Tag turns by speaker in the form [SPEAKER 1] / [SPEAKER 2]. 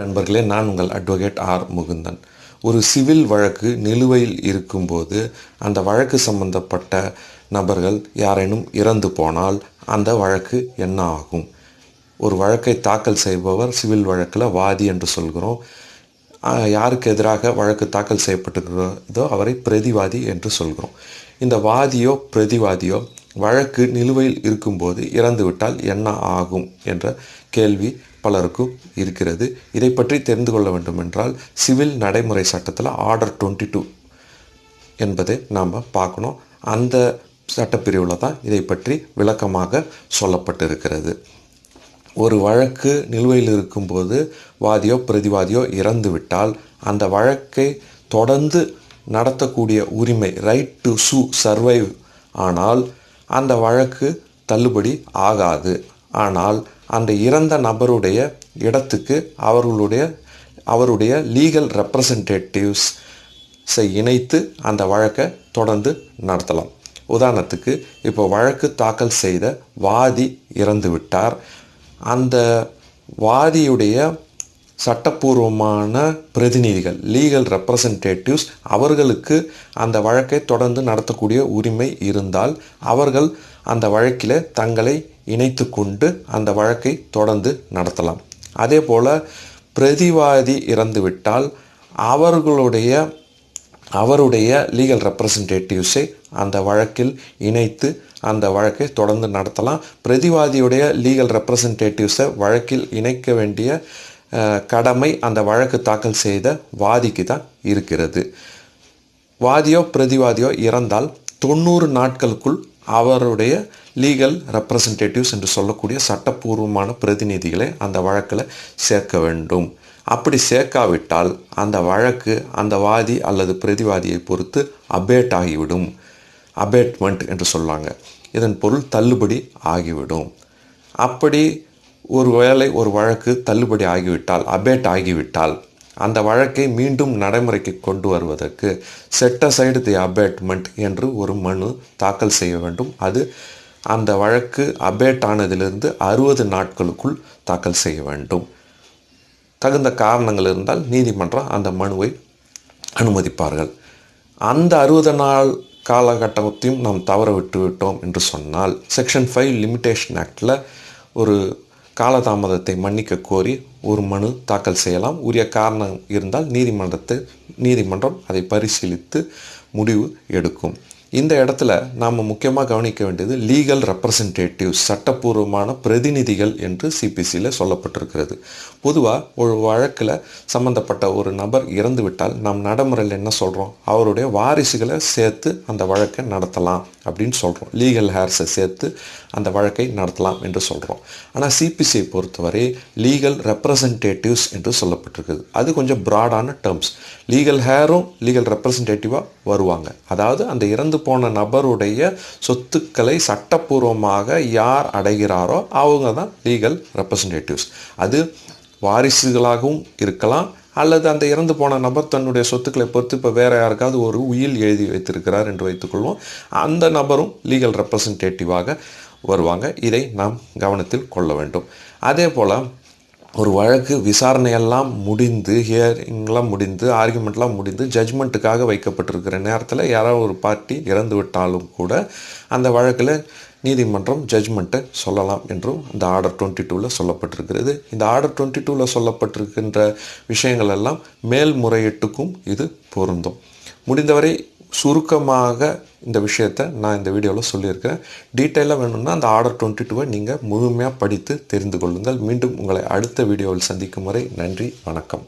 [SPEAKER 1] நண்பர்களே நான் உங்கள் அட்வொகேட் ஆர். முகுந்தன். ஒரு சிவில் வழக்கு நிலுவையில் இருக்கும்போது அந்த வழக்கு சம்பந்தப்பட்ட நபர்கள் யாரேனும் இறந்து போனால் அந்த வழக்கு என்ன ஆகும்? ஒரு வழக்கை தாக்கல் செய்பவர் சிவில் வழக்கில் வாதி என்று சொல்கிறோம். யாருக்கு எதிராக வழக்கு தாக்கல் செய்யப்பட்டிருக்கிறதோ அவரை பிரதிவாதி என்று சொல்கிறோம். இந்த வாதியோ பிரதிவாதியோ வழக்கு நிலுவையில் இருக்கும்போது இறந்துவிட்டால் என்ன ஆகும் என்ற கேள்வி பலருக்கும் இருக்கிறது. இதை பற்றி தெரிந்து கொள்ள வேண்டும் என்றால் சிவில் நடைமுறை சட்டத்தில் ஆர்டர் டுவெண்ட்டி டூ என்பதை நாம் பார்க்கணும். அந்த சட்டப்பிரிவில் தான் இதை பற்றி விளக்கமாக சொல்லப்பட்டிருக்கிறது. ஒரு வழக்கு நிலுவையில் இருக்கும்போது வாதியோ பிரதிவாதியோ இறந்துவிட்டால் அந்த வழக்கை தொடர்ந்து நடத்தக்கூடிய உரிமை ரைட் டு சூ சர்வைவ் ஆனால் அந்த வழக்கு தள்ளுபடி ஆகாது. ஆனால் அந்த இறந்த நபருடைய இடத்துக்கு அவர்களுடைய அவருடைய லீகல் ரெப்ரசன்டேட்டிவ்ஸை இணைத்து அந்த வழக்கை தொடர்ந்து நடத்தலாம். உதாரணத்துக்கு இப்போ வழக்கு தாக்கல் செய்த வாதி இறந்து விட்டார். அந்த வாதியுடைய சட்டப்பூர்வமான பிரதிநிதிகள் லீகல் ரெப்ரசன்டேட்டிவ்ஸ் அவர்களுக்கு அந்த வழக்கை தொடர்ந்து நடத்தக்கூடிய உரிமை இருந்தால் அவர்கள் அந்த வழக்கில் தங்களை இணைத்து கொண்டு அந்த வழக்கை தொடர்ந்து நடத்தலாம். அதே போல் பிரதிவாதி இறந்துவிட்டால் அவர்களுடைய அவருடைய லீகல் ரெப்ரசன்டேட்டிவ்ஸை அந்த வழக்கில் இணைத்து அந்த வழக்கை தொடர்ந்து நடத்தலாம். பிரதிவாதியுடைய லீகல் ரெப்ரசன்டேட்டிவ்ஸை வழக்கில் இணைக்க வேண்டிய கடமை அந்த வழக்கு தாக்கல் செய்த வாதிக்கு தான் இருக்கிறது. வாதியோ பிரதிவாதியோ இறந்தால் தொண்ணூறு நாட்களுக்குள் அவருடைய லீகல் ரெப்ரசன்டேட்டிவ்ஸ் என்று சொல்லக்கூடிய சட்டப்பூர்வமான பிரதிநிதிகளை அந்த வழக்கில் சேர்க்க வேண்டும். அப்படி சேர்க்காவிட்டால் அந்த வழக்கு அந்த வாதி அல்லது பிரதிவாதியை பொறுத்து அபேட் ஆகிவிடும். அபேட்மெண்ட் என்று சொல்லுவாங்க. இதன் பொருள் தள்ளுபடி ஆகிவிடும். அப்படி ஒரு வேளை ஒரு வழக்கு தள்ளுபடி ஆகிவிட்டால் அபேட் ஆகிவிட்டால் அந்த வழக்கை மீண்டும் நடைமுறைக்கு கொண்டு வருவதற்கு செட் அசைடு தி அபேட்மெண்ட் என்று ஒரு மனு தாக்கல் செய்ய வேண்டும். அது அந்த வழக்கு அபேட் ஆனதிலிருந்து அறுபது நாட்களுக்குள் தாக்கல் செய்ய வேண்டும். தகுந்த காரணங்கள் இருந்தால் நீதிமன்றம் அந்த மனுவை அனுமதிப்பார்கள். அந்த அறுபது நாள் காலகட்டத்தையும் நாம் தவற விட்டு விட்டோம் என்று சொன்னால் செக்ஷன் ஃபைவ் லிமிடேஷன் ஆக்டில் ஒரு காலதாமதத்தை மன்னிக்க கோரி ஒரு மனு தாக்கல் செய்யலாம். உரிய காரணம் இருந்தால் நீதிமன்றத்தை நீதிமன்றம் அதை பரிசீலித்து முடிவு எடுக்கும். இந்த இடத்துல நாம் முக்கியமாக கவனிக்க வேண்டியது லீகல் ரெப்ரசன்டேட்டிவ் சட்டப்பூர்வமான பிரதிநிதிகள் என்று சிபிசியில் சொல்லப்பட்டிருக்கிறது. பொதுவாக ஒரு வழக்கில் சம்பந்தப்பட்ட ஒரு நபர் இறந்து விட்டால் நாம் நடைமுறையில் என்ன சொல்கிறோம் அவருடைய வாரிசுகளை சேர்த்து அந்த வழக்கை நடத்தலாம் அப்படின்னு சொல்கிறோம் லீகல் ஹேர்ஸை சேர்த்து அந்த வழக்கை நடத்தலாம் என்று சொல்கிறோம் ஆனால் சிபிசியை பொறுத்தவரை லீகல் ரெப்ரசன்டேட்டிவ்ஸ் என்று சொல்லப்பட்டிருக்குது. அது கொஞ்சம் ப்ராடான டேர்ம்ஸ் லீகல் ஹேரும் லீகல் ரெப்ரசன்டேட்டிவாக வருவாங்க. அதாவது அந்த இறந்து போன நபருடைய சொத்துக்களை சட்டப்பூர்வமாக யார் அடைகிறாரோ அவங்க தான் லீகல் ரெப்ரசன்டேட்டிவ்ஸ் அது வாரிசுகளாகவும் இருக்கலாம் அல்லது அந்த இறந்து போன நபர் தன்னுடைய சொத்துக்களை பொறுத்து இப்போ வேறு யாருக்காவது ஒரு உயில் எழுதி வைத்திருக்கிறார் என்று வைத்துக்கொள்வோம் அந்த நபரும் லீகல் ரெப்ரசன்டேட்டிவாக வருவாங்க. இதை நாம் கவனத்தில் கொள்ள வேண்டும். அதே போல் ஒரு வழக்கு விசாரணையெல்லாம் முடிந்து ஹியரிங்லாம் முடிந்து ஆர்குமெண்ட்லாம் முடிந்து ஜட்ஜ்மெண்ட்டுக்காக வைக்கப்பட்டிருக்கிற நேரத்தில் யாராவது ஒரு பார்ட்டி இறந்து விட்டாலும் கூட அந்த வழக்கில் நீதிமன்றம் ஜட்ஜ்மெண்ட்டை சொல்லலாம் என்றும் இந்த ஆர்டர் டுவெண்ட்டி டூவில் சொல்லப்பட்டிருக்கிறது. இந்த ஆர்டர் டுவெண்ட்டி டூவில் சொல்லப்பட்டிருக்கின்ற விஷயங்கள் எல்லாம் மேல்முறையீட்டுக்கும் இது பொருந்தும். முடிந்தவரை சுருக்கமாக இந்த விஷயத்தை நான் இந்த வீடியோவில் சொல்லியிருக்கிறேன் டீட்டெயிலாக வேணும்னா அந்த ஆர்டர் டுவெண்ட்டி டூவை நீங்கள் முழுமையாக படித்து தெரிந்து கொள்ளுங்கள். மீண்டும் உங்களை அடுத்த வீடியோவில் சந்திக்கும் வரை நன்றி வணக்கம்.